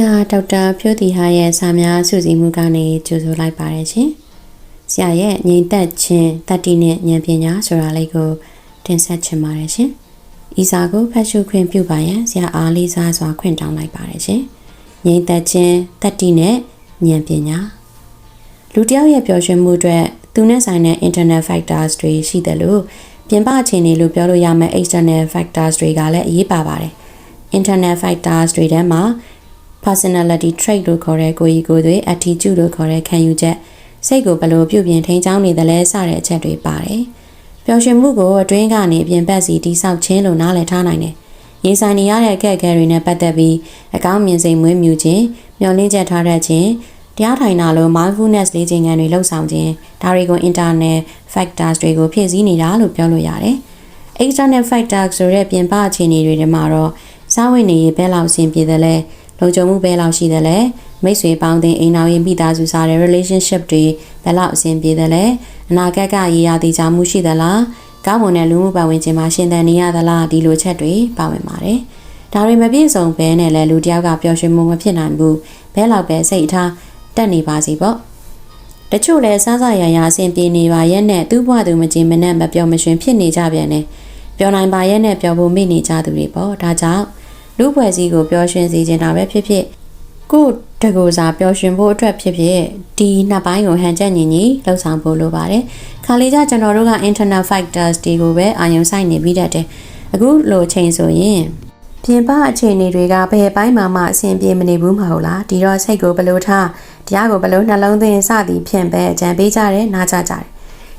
ရာဒေါက်တာဖြိုးတီဟာရဲ့စာများစုစည်းမှုကနေကြိုဆိုလိုက်ပါတယ်ရှင်။ဆရာရဲ့ငြိမ်သက်ခြင်းတတ္တိနဲ့ဉာဏ်ပညာဆိုတာလေးကိုတင်ဆက်ချင်ပါတယ်ရှင်။ဤစာကိုဖတ်ရှုခွင့်ပြုပါရန်ဆရာအားလေးစားစွာခွင့်တောင်းလိုက်ပါတယ်ရှင်။ငြိမ်သက်ခြင်းတတ္တိနဲ့ဉာဏ်ပညာလူတစ်ယောက်ရဲ့ပျော်ရွှင်မှုအတွက်သူနဲ့ဆိုင်တဲ့ internal factors တွေရှိတယ်လို့ပြင်ပအခြေအနေလို့ပြောလို့ရမယ့် external factors တွေကလည်းအရေးပါပါတယ်။ internal factors တွေထဲမှာ personality trait လို့ခေါ်တဲ့ကိုယ်ရည်ကိုယ်တွေ attitude လို့ခေါ်တဲ့ခံယူချက်စိတ်ကိုဘယ်လိုပြုပြင်ထိန်းချောင်းနေသလဲစတဲ့အချက်တွေပါတယ်။ပျော်ရွှင်မှုကိုအတွင်းကနေအပြင်ဘက်စီတိဆောက်ခြင်းလို့နားလည်ထားနိုင်တယ်။ရင်ဆိုင်နေရတဲ့အခက်အခဲတွေနဲ့ပတ်သက်ပြီးအကောင်းမြင်စိတ်မွေးမြူခြင်းမျှော်လင့်ချက်ထားတတ်ခြင်းတရားထိုင်တာလို့ mindfulness လေ့ကျင့်ခန်းတွေလှုပ်ဆောင်ခြင်းဒါတွေကို internal factors တွေကိုဖြည့်ဆည်းနေတာလို့ပြောလို့ရတယ်။ external factors ဆိုတဲ့ပြင်ပအခြေအနေတွေထဲမှာတော့စားဝတ်နေရေးဘယ်လောက်အဆင်ပြေသလဲ လုံခြုံမှုဘယ်လောက်ရှိသလဲမိတ်ဆွေပေါင်းတင်အိမ်တော်ရင်မိသားစုစားတဲ့ relationship တွေဘယ်လောက်အဆင်ပြေသလဲအနာဂတ်ကရည်ရည်ကြမှုရှိသလားကောင်းမွန်တဲ့လူမှုပတ်ဝန်းကျင်မှာရှင်သန်နေရသလားဒီလိုချက်တွေပါဝင်ပါတယ်ဒါတွေမပြည့်စုံဘဲနဲ့လည်းလူတစ်ယောက်ကပျော်ရွှင်မှုမဖြစ်နိုင်ဘူးဘဲလောက်ပဲစိတ်ထားတက်နေပါစီပေါ့တချို့လည်းစားစားရရအဆင်ပြေနေပါရဲ့နဲ့သူ့ဘဝသူမကြင်မနဲ့မပျော်မရွှင်ဖြစ်နေကြပြန်တယ်ပျော်နိုင်ပါရဲ့နဲ့ပျော်ဖို့မိနေကြသူတွေပေါ့ဒါကြောင့် လူဖွဲ့စည်းကိုပျော်ရွှင်စေချင်တာပဲဖြစ်ဖြစ်ကိုတကူစားပျော်ရွှင်ဖို့အတွက်ဖြစ်ဖြစ်ဒီနှစ်ပိုင်းကိုဟန်ချက်ညီညီလှုပ်ဆောင်ဖို့လိုပါတယ်ခါလေးကြကျွန်တော်တို့က internal factors တွေကိုပဲအာရုံစိုက်နေပြီးတတ်တယ်အခုလိုချိန်ဆိုရင်ပြင်ပအခြေအနေတွေကဘယ်ပိုင်းမှမအဆင်ပြေမနေဘူးမဟုတ်လားဒီတော့စိတ်ကိုဘလို့ထားတရားကိုဘလို့နှလုံးသွင်းစသည်ဖြင့်ပဲအကြံပေးကြတယ်နားကြကြတယ်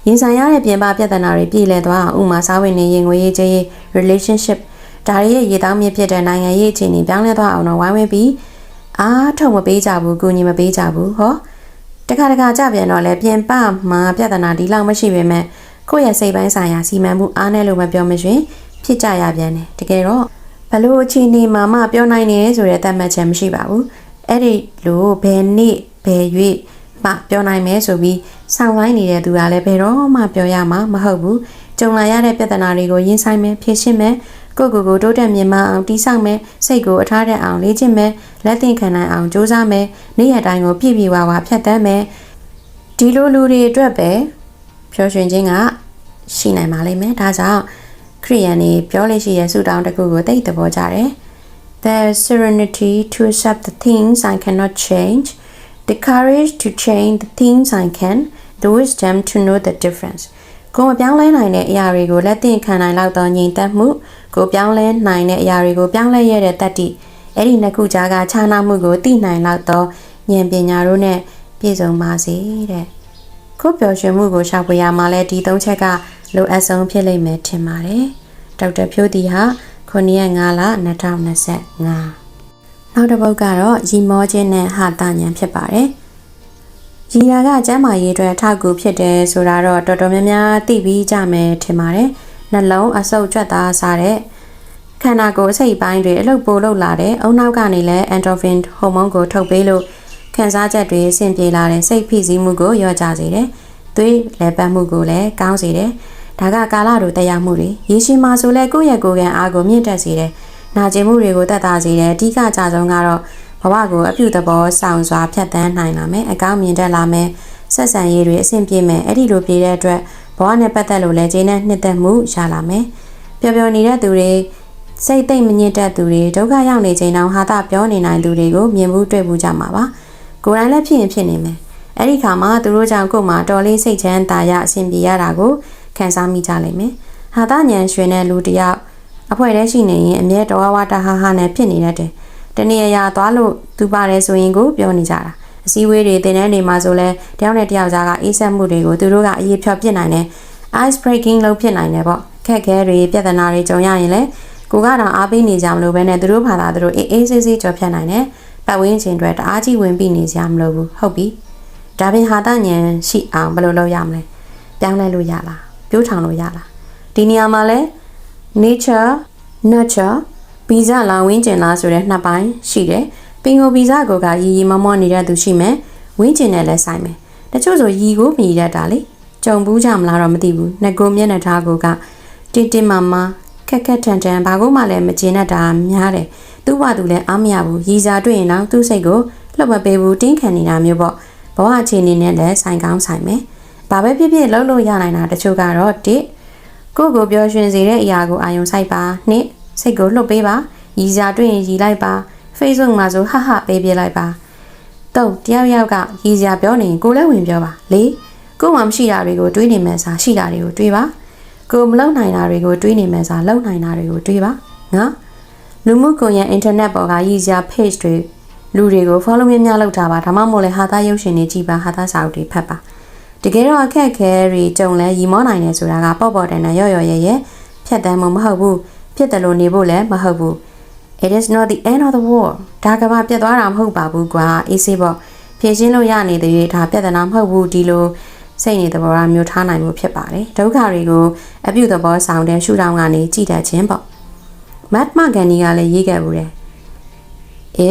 ရင်ဆိုင်ရတဲ့ပြင်ပပြဿနာတွေပြည်လည်သွားအောင်ဥမာစားဝင်နေရင်ငွေရေးကြေးရေး relationship ဒါရီရဲ့ရေတောင်းမြစ်ဖြစ်တဲ့နိုင်ငံရေးအခြေအနေပြောင်းလဲသွားအောင်တော့ဝိုင်းဝန်းပြီးအားထုတ်မပေးကြဘူးကူညီမပေးကြဘူးဟောတခါတခါကြပြန်တော့လဲပြင်ပမှာပြဿနာဒီလောက်မရှိပေမဲ့ကိုယ့်ရဲ့စိတ်ပိုင်းဆိုင်ရာစီမံမှုအားနဲ့လို့မပြောမရှင်ဖြစ်ကြရပြန်တယ်တကယ်တော့ဘလို့အခြေအနေမှာမှပြောနိုင်နေဆိုတဲ့သတ်မှတ်ချက်မရှိပါဘူးအဲ့ဒီလိုဘယ်နေ့ဘယ်၍မှပြောနိုင်မယ်ဆိုပြီးဆောင်းလိုက်နေတဲ့သူကလည်းဘယ်တော့မှပြောရမှာမဟုတ်ဘူးကြုံလာရတဲ့ပြဿနာတွေကိုရင်ဆိုင်မယ်ဖြေရှင်းမယ် ကိုကိုကိုတိုးတက်မြင့်မားအောင်တီးဆောက်မယ်စိတ်ကိုအထားတဲ့အောင်လေ့ကျင့်မယ်လက်သင့်ခံနိုင်အောင်ကြိုးစားမယ်နေ့ရက်တိုင်းကိုပြည့်ပြည့်ဝဝဖြတ်သန်းမယ်ဒီလိုလူတွေအတွက်ပဲပျော်ရွှင်ခြင်းကရှိနိုင်ပါလိမ့်မယ်ဒါကြောင့်ခရိယန်တွေပြောလို့ရှိရဲ့ဆုတောင်းတစ်ခုကိုသိတဲ့ဘောကြတယ် The serenity to accept the things I cannot change the courage to change the things I can the wisdom to know the difference ကိုမပြောင်းလဲနိုင်တဲ့အရာတွေကိုလက်သင့်ခံနိုင်လောက်သောညီသက်မှုကိုပြောင်းလဲနိုင်တဲ့အရာတွေကိုပြောင်းလဲရတဲ့တတ္တိအဲ့ဒီနှစ်ခုကြားကခြားနားမှုကိုသိနိုင်လောက်သောဉာဏ်ပညာတို့နဲ့ပြည့်စုံပါစေတဲ့ခုပျော်ရွှင်မှုကိုရှာဖွေရမှာလဲဒီသုံးချက်ကလိုအပ်ဆုံးဖြစ်လိမ့်မယ်ထင်ပါတယ်ဒေါက်တာဖြိုးတီဟာ9ရက်5လ2025နောက်တစ်ပုဒ်ကတော့ရီမောခြင်းနဲ့ဟာတဉဏ်ဖြစ်ပါတယ် ရီရာကကျမ်းမာရေးအတွက်ထောက်ကူဖြစ်တယ်ဆိုတာတော့တော်တော်များများသိပြီးကြမယ်ထင်ပါတယ်နှလုံးအဆုပ်ကြွက်သားစားတဲ့ခန္ဓာကိုယ်အစိတ်ပိုင်းတွေအလုတ်ပိုလုတ်လာတဲ့အုံနောက်ကနေလည်း endorphin ဟော်မုန်းကိုထုတ်ပေးလို့ခံစားချက်တွေအဆင်ပြေလာတဲ့စိတ်ဖိစီးမှုကိုလျော့ကျစေတယ်။သွေးလဲပတ်မှုကိုလည်းကောင်းစေတယ်။ဒါကကာလတို့တရားမှုတွေရေရှည်မှာဆိုလဲကိုယ့်ရဲ့ကိုယ်ခံအားကိုမြင့်တက်စေတယ်။နာကျင်မှုတွေကိုတက်တာစေတယ်။အဓိကကြဆုံးကတော့ ဘဝကိုအပြုသဘောဆောင်စွာဖြတ်သန်းနိုင်လာမယ်။အကောင်းမြင်တတ်လာမယ်။ဆက်ဆံရေးတွေအဆင်ပြေမယ်။အဲ့ဒီလိုပြေတဲ့အတွက်ဘဝနဲ့ပတ်သက်လို့လည်းခြေနဲ့နှစ်သက်မှုရလာမယ်။ပျော်ပျော်နေတဲ့သူတွေစိတ်သိမ့်မညစ်တဲ့သူတွေဒုက္ခရောက်နေချိန်တောင်ဟာတာပြောနေနိုင်သူတွေကိုမြင်မှုတွေ့မှုကြမှာပါ။ကိုယ်တိုင်လည်းဖြစ်ရင်ဖြစ်နေမယ်။အဲ့ဒီခါမှာသူတို့ကြောင့်ကိုယ်မှာတော်လေးစိတ်ချမ်းသာရအဆင်ပြေရတာကိုခံစားမိကြလိမ့်မယ်။ဟာတာညံရွှင်တဲ့လူတယောက်အဖွဲတည်းရှိနေရင်အမြဲတော်ဝါတာဟာဟာနဲ့ဖြစ်နေတတ်တယ်။ တနေ့ရာသွားလို့သူပါတယ်ဆိုရင်ကိုပြောနေကြတာ။အစည်းအဝေးတွေတင်တဲ့နေမှာဆိုလဲတယောက်နဲ့တယောက်ကြားကအေးဆက်မှုတွေကိုသူတို့ကအရေးဖြောပြစ်နိုင်တယ် ice breaking လုပ်ဖြစ်နိုင်တယ်ပေါ့ခက်ခဲတွေပြဿနာတွေကြုံရရင်လည်းကိုကတော့အားပေးနေကြမလို့ပဲနဲ့သူတို့ဘာသာသူတို့အေးအေးဆေးဆေးကြော်ဖြတ်နိုင်တယ်ပတ်ဝန်းကျင်တွေတအားကြီးဝင်ပြီးနေကြမလို့ဘူးဟုတ်ပြီဒါပြင်ဟာတညံရှိအောင်ဘယ်လိုလုပ်ရမလဲပြောင်းလဲလို့ရလားပြိုးထောင်လို့ရလားဒီနေရာမှာလဲ nature nurture ဗီဇလာဝင်းကျင်လားဆိုတဲ့နှစ်ပိုင်းရှိတယ်ပင်ကိုဗီဇကိုကရီရီမမောနေတဲ့သူရှိမယ်ဝင်းကျင်နဲ့လည်းဆိုင်မယ်တချို့ဆိုရီကိုမြည်တတ်တာလေကြုံဘူးကြမလားတော့မသိဘူးငကိုမျက်နှာထားကိုကတင်းတင်းမာမာခက်ခက်ထန်ထန်ဘာကိုမှလည်းမကျေနပ်တာများတယ်သူ့ဘသူလည်းအားမရဘူးရီစာတွေ့ရင်တော့သူ့စိတ်ကိုလှုပ်မပေးဘူးတင်းခံနေတာမျိုးပေါ့ဘဝအခြေအနေနဲ့လည်းဆိုင်ကောင်းဆိုင်မယ်ဘာပဲဖြစ်ဖြစ်လှုပ်လို့ရနိုင်တာတချို့ကတော့တစ်ကိုယ့်ကိုပြောရွှင်စေတဲ့အရာကိုအာရုံစိုက်ပါနှစ် စိတ်ကိုလှုပ်ပေးပါရီစာတွေ့ရင်ရီလိုက်ပါ Facebook မှာဆိုဟဟပေးပြလိုက်ပါတော့တယောက်ယောက်ကရီစာပြောနေရင်ကိုလည်းဝင်ပြောပါလေးကိုမှမရှိတာတွေကိုတွေးနေမှန်းစားရှိတာတွေကိုတွေးပါကိုမလုံနိုင်တာတွေကိုတွေးနေမှန်းစားလုံနိုင်တာတွေကိုတွေးပါငါလူမှုကွန်ရက်အင်တာနက်ပေါ်ကရည်စရာ page တွေလူတွေကို follow များများလုပ်ထားပါဒါမှမဟုတ်လေဟာသားရုပ်ရှင်တွေကြည့်ပါဟာသားစာအုပ်တွေဖတ်ပါတကယ်တော့အခက်အခဲတွေကြုံလဲရီမောနိုင်တယ်ဆိုတာကပေါ့ပေါ့တန်တန်ရော့ရော့ရဲရဲဖြတ်တမ်းမှုမဟုတ်ဘူး ဖြစ်တယ်လို့နေဖို့လည်းမဟုတ်ဘူး It is not the end of the world ဒါကမှပြတ်သွားတာမဟုတ်ပါဘူးကွာအေးစေးပေါ့ဖြည့်ရှင်းလို့ရနေတဲ့ရွေးဒါပြဿနာမဟုတ်ဘူးဒီလိုစိတ်နေသဘောထားမျိုးထားနိုင်မှုဖြစ်ပါတယ်ဒုက္ခတွေကိုအပြုသဘောဆောင်တဲ့ရှုထောင့်ကနေကြည်တတ်ခြင်းပေါ့မတ်မဂန်နီကလည်းရေးခဲ့ဘူးတယ်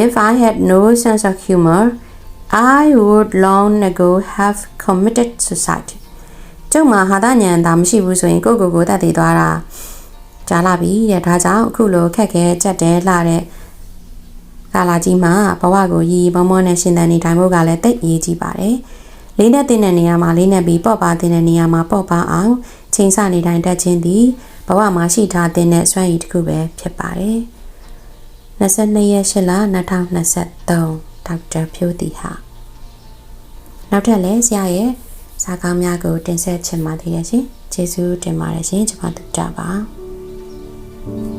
If I had no sense of humor I would long ago have committed suicide ကျုပ်မှာဟာတာညံတာမရှိဘူးဆိုရင်ကိုယ့်ကိုယ်ကိုတတ်သိသွားတာ ကြားလာပြီတဲ့ဒါကြောင့်အခုလိုခက်ခဲကြက်တဲလာတဲ့ကာလာကြီးမှာဘဝကိုရီရီမောမောနဲ့ရှင်သန်နေတိုင်းဖို့ကလည်းတိတ်အရေးကြီးပါတယ်လေးနဲ့တင်တဲ့နေရာမှာလေးနဲ့ပြီးပေါ့ပါတင်တဲ့နေရာမှာပေါ့ပါအောင်ချိန်ဆနေတိုင်းတက်ခြင်းသည်ဘဝမှာရှိထားတဲ့စွမ်းရည်တစ်ခုပဲဖြစ်ပါတယ်22ရက်8လ2023ဒေါက်တာဖြိုးတီဟာနောက်ထပ်လည်းဆရာရဲ့စာကောင်းများကိုတင်ဆက်ချင်ပါသေးတယ်ရှင်ကျေးဇူးတင်ပါတယ်ရှင်ကျွန်မတို့ကြပါ Thank you.